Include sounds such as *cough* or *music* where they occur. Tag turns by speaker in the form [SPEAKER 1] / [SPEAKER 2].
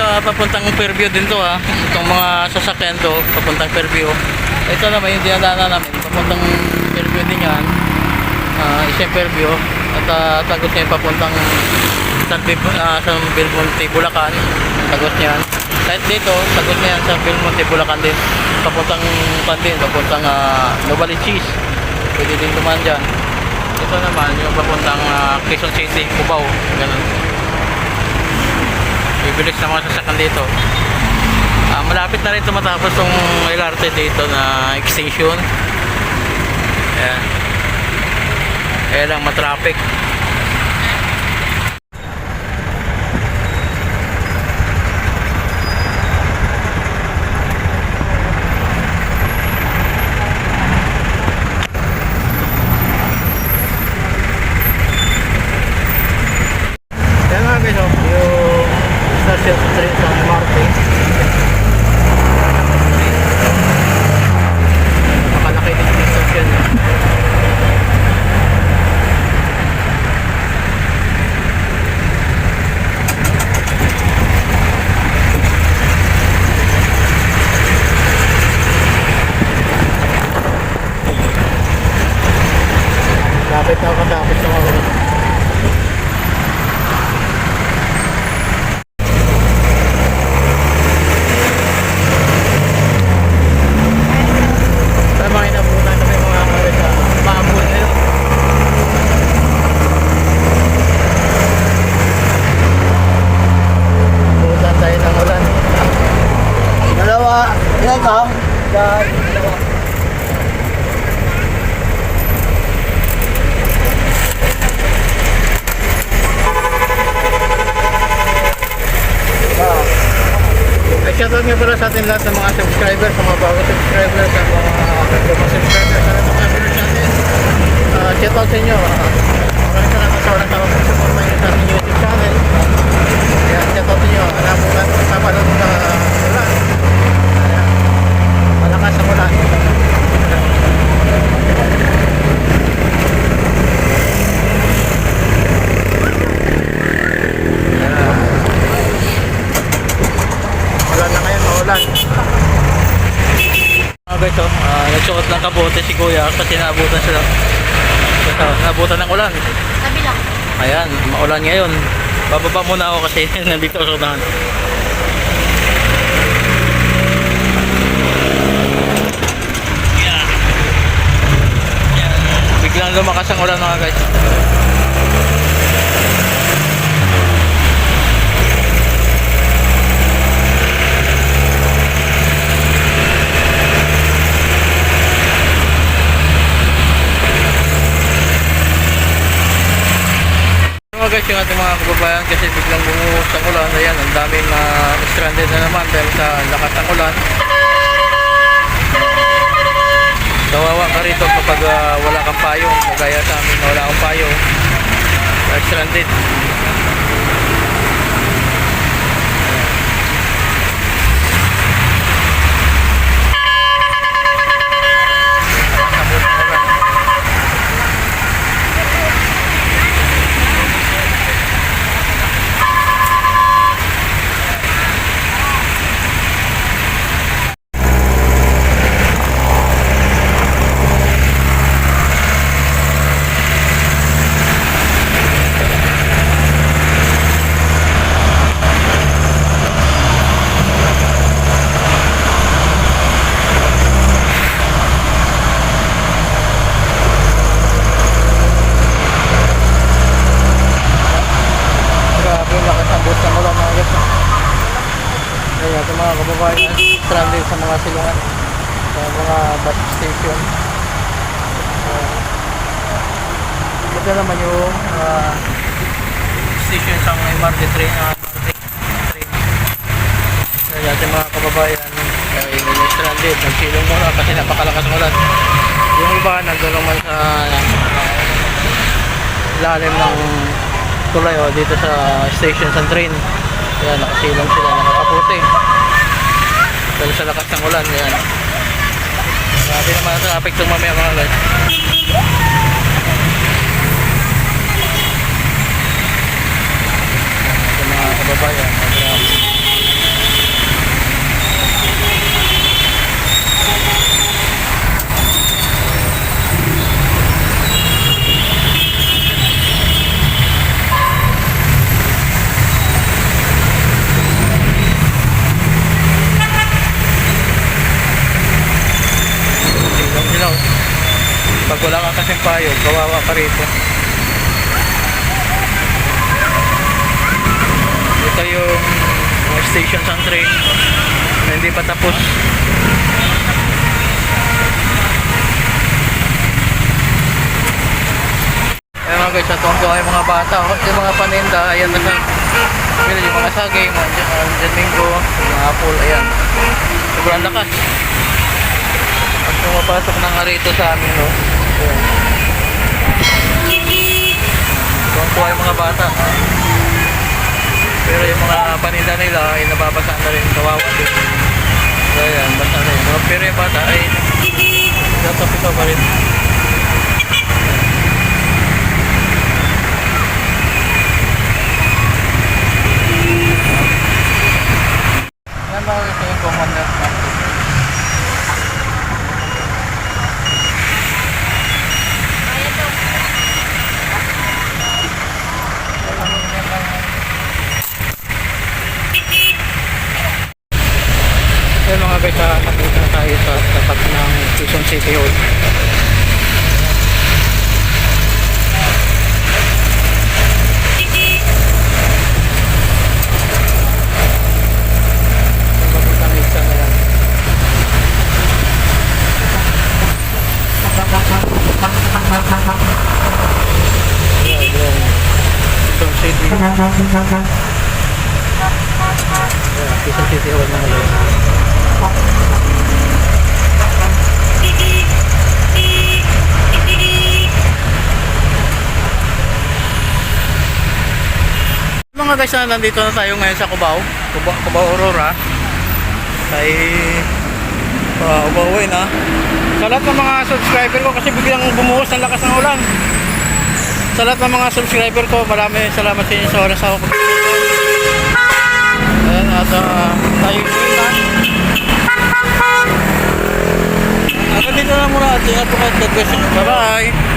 [SPEAKER 1] ah, papuntang Fairview din to ha. Itong mga sasakyan to, papuntang Fairview. Ito naman yung dinadaanan namin, papuntang Fairview din yan. Ah, isang Fairview. At uh, tagos niya papuntang San, ah, San Belmonte, Bulacan. Tagos niyan. Kahit dito, tagos niya yan sa Belmonte, Bulacan din. Papuntang pan din, papuntang uh, Novaliches. Pwede din dumaan dyan. Ito naman yung papuntang ah, Quezon City, Cubao. Ganun. Bibilis na mga sasakyan dito. Ah, malapit na rin ito matapos yung LRT dito na extension. Ayan. Kaya lang matraffic. Kaya nga guys, oh, yung station sa train sa MRT. Nakalaki din yung station. eh. Lapit na ako katapos sa mga Sa mga inabutan kami mga kawin sa maabot na yun. Abutan tayo ng ulan.
[SPEAKER 2] Dalawa. Ilan ka? Dan.
[SPEAKER 1] Shoutout nga pala sa atin lahat ng mga subscribers, sa mga bago subscribers, sa mga mga subscribers, sa mga viewers natin. Uh, shoutout sa inyo. Uh, maraming salamat sa walang tawag sa support nyo sa ating YouTube channel. Kaya shoutout sa inyo. Alam mo lang sa panood sa ulan. Ayan. Malakas ang ulan. Ayan. Wala na ngayon, maulan. Mga guys, oh, ah, nagsuot ng kabote si Kuya kasi naabutan. Ito, naabutan ng ulan.
[SPEAKER 3] Sabi lang.
[SPEAKER 1] Ayan, maulan ngayon. Bababa muna ako kasi *laughs* nandito ako sa unahan. Yeah. Yeah. Biglang lumakas ang ulan mga guys. Guys, yung ating mga kababayan kasi biglang bumuhos ang ulan. Ayan, ang daming uh, stranded na naman dahil sa lakas ng ulan. Kawawa ka rito kapag ah, wala kang payong. Kagaya sa amin na wala akong payong. Uh, stranded. Sabot ng ulan. Grabe, lakas ang bus ng ulan mga guys. Kaya mga kababayan, stranded sa mga silungan. Sa mga bus station. Uh, ito naman yung uh, station sa mga MRT train. Uh. Kaya ito mga kababayan, kaya yung stranded, nagsilong muna kasi napakalakas ulan. Yung iba, nandun naman sa lalim ng tulay oh, dito sa station sa train. Kaya nakasilong sila, nakakaputi. Dahil sa lakas ng ulan, yan. Grabe naman ang traffic itong mamaya mga guys. Mga kababayan, grabe. pag wala ka kasing payog, kawawa ka rito. Ito yung mga station ng train hindi pa tapos. Ayan mga guys, natuwang ko yung mga bata. Yung mga paninda, ayan na Pero yung mga sagay, mga yung mga apple, ayan. Sobrang lakas. Pumapasok na nga rito sa amin, no? Tuwang-tuwa yung mga bata. Pero yung mga paninda nila ay nababasa na rin, kawawa din. So, ayan, basa na. Pero yung bata ay natapito pa rin. Yan ba ito yung commander natin? Yan mga guys, ah, nakita na tayo sa tapat ng Quezon City Hall. Yung bagong isa na yan. Yan, yung City Hall na ngayon. Mga guys, na nandito na tayo ngayon sa Cubao, Cubao, Cubao Aurora. Ay uh, ubawin na. Sa lahat ng mga subscriber ko kasi biglang bumuhos ng lakas ng ulan. Sa lahat ng mga subscriber ko, marami salamat sa inyo sa oras ako. Ayan, at uh, tayo na. Hanggang dito na muna at ingat po kayo. God bless you. Bye-bye.